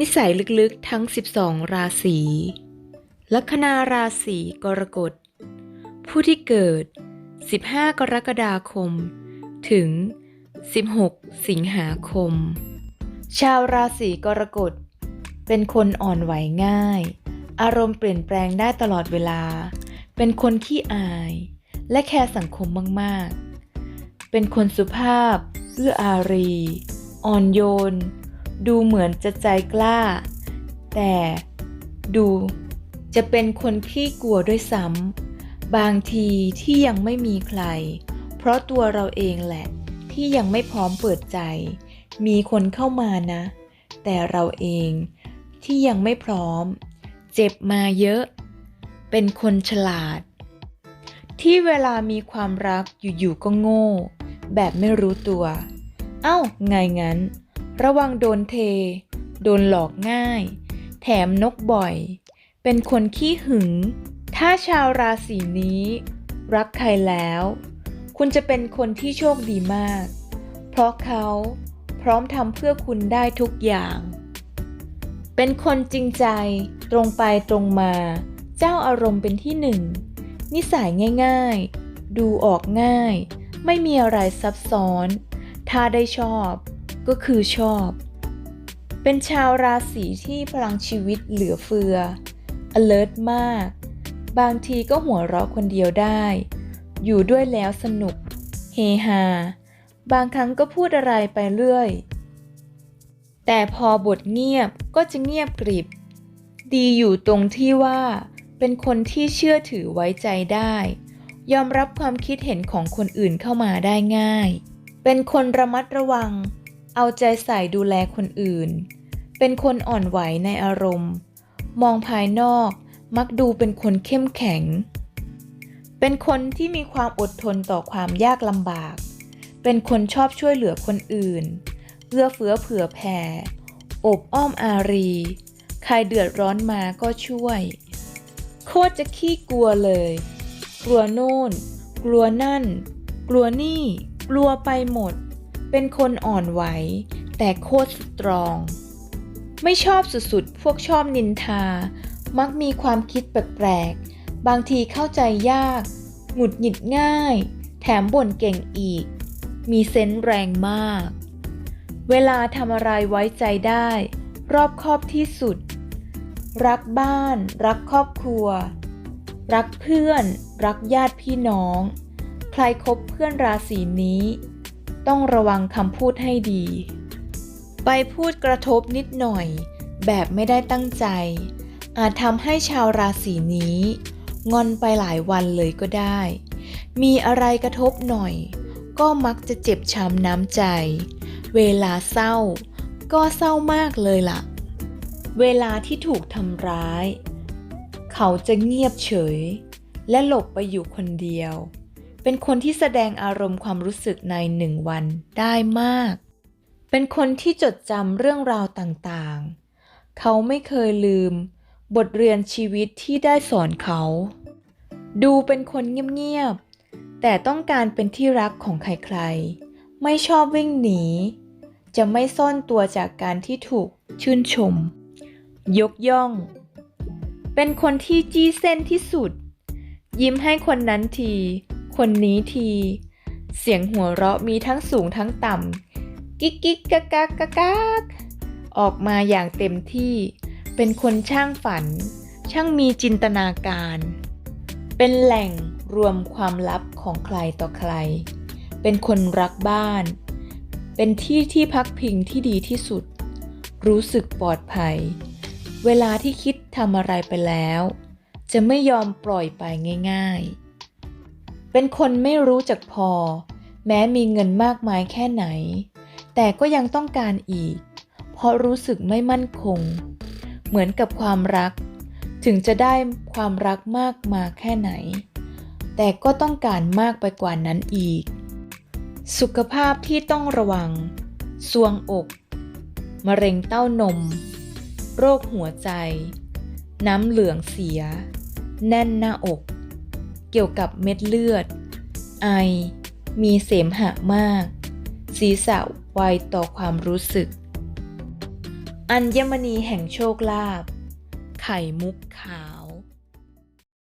นิสัยลึกๆทั้ง 12 ราศีลัคนาราศีกรกฎ ผู้ที่เกิด 15 กรกฎาคม ถึง 16 สิงหาคม ชาวราศีกรกฎ เป็นคนอ่อนไหวง่าย อารมณ์เปลี่ยนแปลงได้ตลอดเวลา เป็นคนขี้อาย และแคร์สังคมมาก ๆ เป็นคนสุภาพ เอื้ออารี อ่อนโยน ดูเหมือนจะใจกล้า แต่ดูจะเป็นคนขี้กลัวด้วยซ้ำบางทีที่ยังไม่มีใคร เพราะตัวเราเองแหละ ที่ยังไม่พร้อมเปิดใจ มีคนเข้ามานะ แต่เราเองที่ยังไม่พร้อม เจ็บมาเยอะ เป็นคนฉลาด ที่เวลามีความรักอยู่ๆก็โง่ แบบไม่รู้ตัว เอ้าไงงั้น ระวังโดนเท โดนหลอกง่าย แถมนกบ่อย เป็นคนขี้หึง ถ้าชาวราศีนี้ รักใครแล้ว คุณจะเป็นคนที่โชคดีมาก เพราะเขาพร้อมทำเพื่อคุณได้ทุกอย่าง เป็นคนจริงใจ ตรงไปตรงมา เจ้าอารมณ์เป็นที่หนึ่ง นิสัยง่ายๆ ดูออกง่าย ไม่มีอะไรซับซ้อน ถ้าได้ชอบ ก็คือชอบ เป็นชาวราศีที่พลังชีวิตเหลือเฟือ alert มาก บางทีก็หัวเราะคนเดียวได้ อยู่ด้วยแล้วสนุก เฮฮา บางครั้งก็พูดอะไรไปเรื่อย แต่พอบทเงียบก็จะเงียบกริบ ดีอยู่ตรงที่ว่าเป็นคนที่เชื่อถือไว้ใจได้ ยอมรับความคิดเห็นของคนอื่นเข้ามาได้ง่าย เป็นคนระมัดระวัง เอาใจใส่ดูแลคนอื่น เป็นคนอ่อนไหวในอารมณ์ มองภายนอกมักดูเป็นคนเข้มแข็ง เป็นคนที่มีความอดทนต่อความยากลำบาก เป็นคนชอบช่วยเหลือคนอื่น เอื้อเฟื้อเผื่อแผ่ อบอ้อมอารี ใครเดือดร้อนมาก็ช่วย โคตรจะขี้กลัวเลย กลัวโน่น กลัวนั่น กลัวนี่ กลัวไปหมด เป็นคนอ่อนไหว แต่โคตรสตรอง ไม่ชอบสุดๆ พวกชอบนินทา มักมีความคิดแปลกๆ บางทีเข้าใจยาก หงุดหงิดง่าย แถมบ่นเก่งอีก มีเซนส์แรงมาก เวลาทำอะไรไว้ใจได้ รอบคอบที่สุด รักบ้าน รักครอบครัว รักเพื่อน รักญาติพี่น้อง ใครคบเพื่อนราศีนี้ ต้องระวังคำพูดให้ดี ไปพูดกระทบนิดหน่อย แบบไม่ได้ตั้งใจ อาจทำให้ชาวราศีนี้ งอนไปหลายวันเลยก็ได้ มีอะไรกระทบหน่อย ก็มักจะเจ็บช้ำน้ำใจ เวลาเศร้า ก็เศร้ามากเลยล่ะ เวลาที่ถูกทำร้าย เขาจะเงียบเฉย และหลบไปอยู่คนเดียว เป็นคนที่แสดงอารมณ์ความรู้สึกในหนึ่งวันได้มาก เป็นคนที่จดจำเรื่องราวต่างๆ เขาไม่เคยลืม บทเรียนชีวิตที่ได้สอนเขา ดูเป็นคนเงียบๆ แต่ต้องการเป็นที่รักของใครๆ ไม่ชอบวิ่งหนี จะไม่ซ่อนตัวจากการที่ถูกชื่นชม ยกย่อง เป็นคนที่จี้เส้นที่สุดยิ้มให้คนนั้นที คนนี้ที เสียงหัวเราะมีทั้งสูงทั้งต่ำกิ๊กกิ๊กกักกักกักกักออกมาอย่างเต็มที่ เป็นคนช่างฝัน ช่างมีจินตนาการ เป็นแหล่งรวมความลับของใครต่อใคร เป็นคนรักบ้าน เป็นที่ที่พักพิงที่ดีที่สุด รู้สึกปลอดภัย เวลาที่คิดทำอะไรไปแล้ว จะไม่ยอมปล่อยไปง่าย ๆ เป็นคนไม่รู้จักพอ แม้มีเงินมากมายแค่ไหน แต่ก็ยังต้องการอีก เพราะรู้สึกไม่มั่นคง เหมือนกับความรัก ถึงจะได้ความรักมากมาแค่ไหน แต่ก็ต้องการมากไปกว่านั้นอีก สุขภาพที่ต้องระวังซวงอก มะเร็งเต้านม โรคหัวใจ น้ำเหลืองเสีย แน่นหน้าอก เกี่ยวกับเม็ดเลือด ไอ มีเสมหะมาก ศีรษะไวต่อความรู้สึก อัญมณีแห่งโชคลาภ ไข่มุกขาว